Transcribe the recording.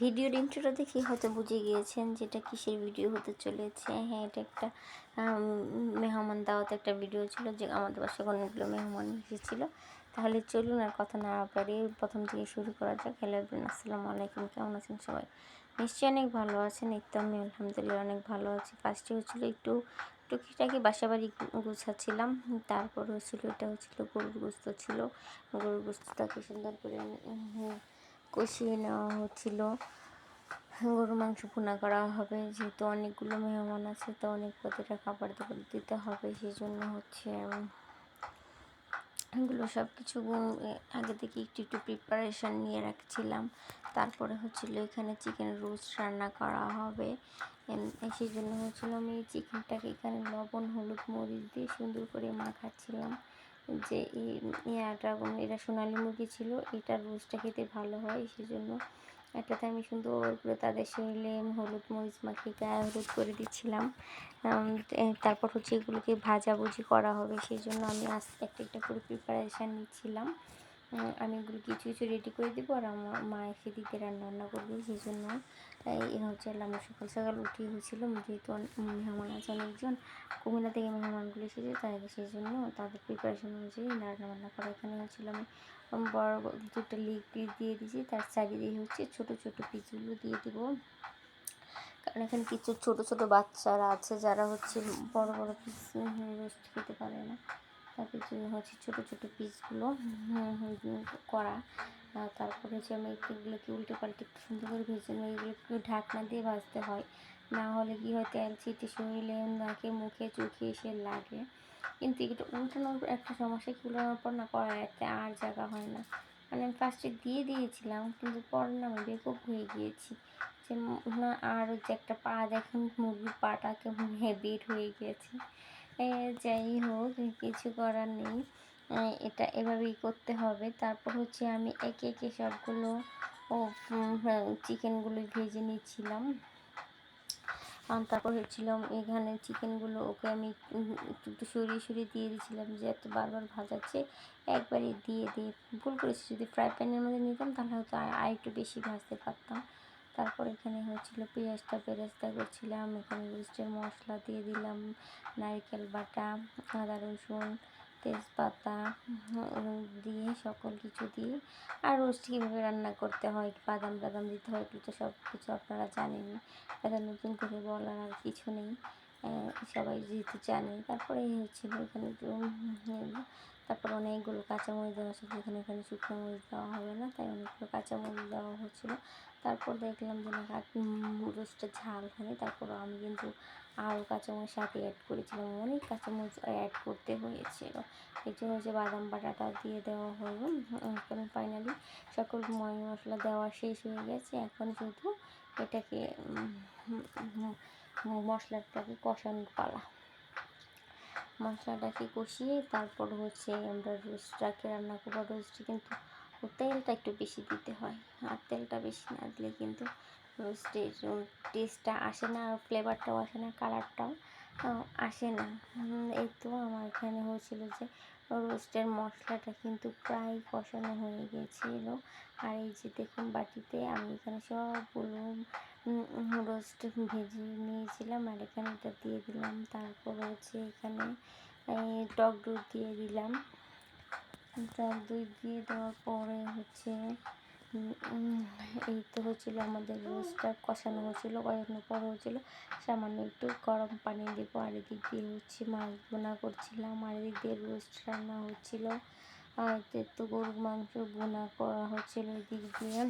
ভিডিওর ইন্ট্রোটা দেখে হয়তো বুঝে গিয়েছেন যেটা কিসের ভিডিও হতে চলেছে। হ্যাঁ এটা একটা মেহমান দাওয়াত একটা ভিডিও ছিল যে আমাদের বাসায় অনেকগুলো মেহমান এসেছিল। তাহলে চলুন আর কথা না পারি প্রথম থেকে শুরু করা যাক। হ্যালো আসসালামু আলাইকুম। কেমন আছেন সবাই? নিশ্চয়ই অনেক ভালো আছেন। তো আমি আলহামদুলিল্লাহ অনেক ভালো আছি। ফার্স্টে হচ্ছিল একটু টুকিটাকি বাসা বাড়ি গুছাচ্ছিলাম। তারপর হচ্ছিল, এটা হচ্ছিল গরুর গোস্ত ছিল। গরুর গোস্তটাকে সুন্দর করে কষিয়ে নেওয়া হচ্ছিল। গরুর মাংস ভুনা করা হবে। যেহেতু অনেকগুলো মেহমান আছে, তো অনেক প্রতিটা খাবার দিতে হবে। সেই জন্য হচ্ছে এগুলো সব কিছু আগে থেকে একটু একটু প্রিপারেশান নিয়ে রাখছিলাম। তারপরে হচ্ছিল এখানে চিকেন রোস্ট রান্না করা হবে। সেই জন্য হচ্ছিল আমি চিকেনটাকে এখানে লবণ, হলুদ, মরিচ দিয়ে সুন্দর করে মাখাচ্ছিলাম। যে ইয়াটা এটা সোনালি মুরগি ছিল, এটার রোজটা খেতে ভালো হয়, সেজন্য এটাতে আমি সুন্দর করে তাদের শরীরে হলুদ মরিচ মাখিয়ে গায়ে হলুদ করে দিচ্ছিলাম। তারপর হচ্ছে এগুলোকে ভাজাভুজি করা হবে সেই জন্য আমি আস্তে একটা একটা করে প্রিপারেশান নিচ্ছিলাম। আমি এগুলো কিছু কিছু রেডি করে দেবো আর আমার মা এসে দিতে রান্না বান্না করবে, সেই জন্য। এই হচ্ছে আমি সকাল সকাল উঠে হয়েছিলাম যেহেতু মেহমান আছে অনেকজন, কুমিল্লা থেকে মেহমানগুলো এসেছে, তাই সেই জন্য তাদের প্রিপারেশন অনুযায়ী রান্না বান্না করা এখানে হচ্ছিল আমি বড় দুটো লিগ পিস দিয়ে দিয়েছি, তার চারিদিকে হচ্ছে ছোট ছোট পিসগুলো দিয়ে দেবো। কারণ এখানে কিছু ছোট ছোট বাচ্চারা আছে, যারা হচ্ছে বড় বড় পিস রোস্ট খেতে পারে না। জন্য হচ্ছে ছোটো ছোটো পিসগুলো করা। তারপরে হচ্ছে আমি এগুলোকে উল্টে পাল্টে একটু সুন্দর করে ভেজে নিই এগুলো একটু ঢাকনা দিয়ে ভাজতে হয়। না হলে কি হয়, তেল ছিটে শরীরে, নাকে, মুখে, চোখে এসে লাগে। কিন্তু এটা উল্টানোর একটা সমস্যা কি, উল্টানোর পর না করা একটা আর জায়গা হয় না। মানে আমি ফার্স্টে দিয়ে দিয়েছিলাম, কিন্তু পরে না আমি বেকুব হয়ে গিয়েছি। যে না, আর যে একটা পা দেখুন, মুরগির পাটা কেমন বের হয়ে গিয়েছে। যাই হোক, কিছু করার নেই। এটা এভাবেই করতে হবে। তারপর হচ্ছে আমি একে একে সবগুলো ও চিকেনগুলো ভেজে নিচ্ছিলাম। তারপর হচ্ছিলাম এখানে চিকেনগুলো ওকে আমি একটু একটু সরিয়ে সরিয়ে দিয়ে দিয়েছিলাম যে এত বারবার ভাজাচ্ছে। একবারে দিয়ে দিয়ে ভুল করেছি। যদি ফ্রাই প্যানের মধ্যে নিতাম তাহলে হয়তো আর একটু বেশি ভাজতে পারতাম। তারপর এখানে হয়েছিল পেঁয়াজটা বেরেস্তা করছিলাম। এখানে রোস্টের মশলা দিয়ে দিলাম, নারকেল বাটা, আদা রসুন, তেজপাতা দিয়ে সকল কিছু দিয়ে। আর রোস্ট কীভাবে রান্না করতে হয় বাদাম টাদাম দিতে হয়, এগুলো তো সব কিছু আপনারা জানেন। এটা নতুন করে বলার আর কিছু নেই সবাই যেহেতু জানে। তারপরে হচ্ছিল এখানে তারপর অনেকগুলো কাঁচামরিচ দেওয়া ছিল এখানে এখানে শুকনো মরিচ দেওয়া হবে না, তাই অনেকগুলো কাঁচামরিচ দেওয়া হচ্ছিল তারপর দেখলাম যে না রোস্টটা ঝাল হয়নি তারপর আমি কিন্তু আরও কাঁচামরিচ সাথে অ্যাড করেছিলাম। অনেক কাঁচামরিচ অ্যাড করতে হয়েছিল জন্য হচ্ছে বাদাম বাটাটা দিয়ে দেওয়া হলো। এখন ফাইনালি সকল ময় মশলা দেওয়া শেষ হয়ে গেছে। এখন শুধু এটাকে মশলাটাকে কষানোর পালা। মশলাটাকে কষিয়ে তারপর হচ্ছে আমরা রোস্টটাকে রান্না করব। রোস্ট কিন্তু তেলটা একটু বেশি দিতে হয়। আর তেলটা বেশি না দিলে কিন্তু রোস্টের টেস্টটা আসে না আর ফ্লেভারটাও আসে না কালারটাও আসে না। এই তো আমার এখানে হয়েছিল যে রোস্টের মশলাটা কিন্তু প্রায় কষানো হয়ে গিয়েছিল আর এই যে দেখুন বাটিতে আমি এখানে সবগুলো রোস্ট ভেজে নিয়েছিলাম আর এখানে এটা দিয়ে দিলাম। তারপর হচ্ছে এখানে টক দুধ দিয়ে দিলাম। টক দই দিয়ে দেওয়ার পরে হচ্ছে এই তো হচ্ছিল আমাদের রোজটা কষানো হচ্ছিল, কষানোর পর হচ্ছিল সামান্য একটু গরম পানি দেবো, আর এদিক দিয়ে হচ্ছে মাছ বোনা করছিলাম, আর এদিক দিয়ে রোস্ট রান্না হচ্ছিল। আর তো গরুর মাংস বোনা করা হচ্ছিল এদিক দিয়ে।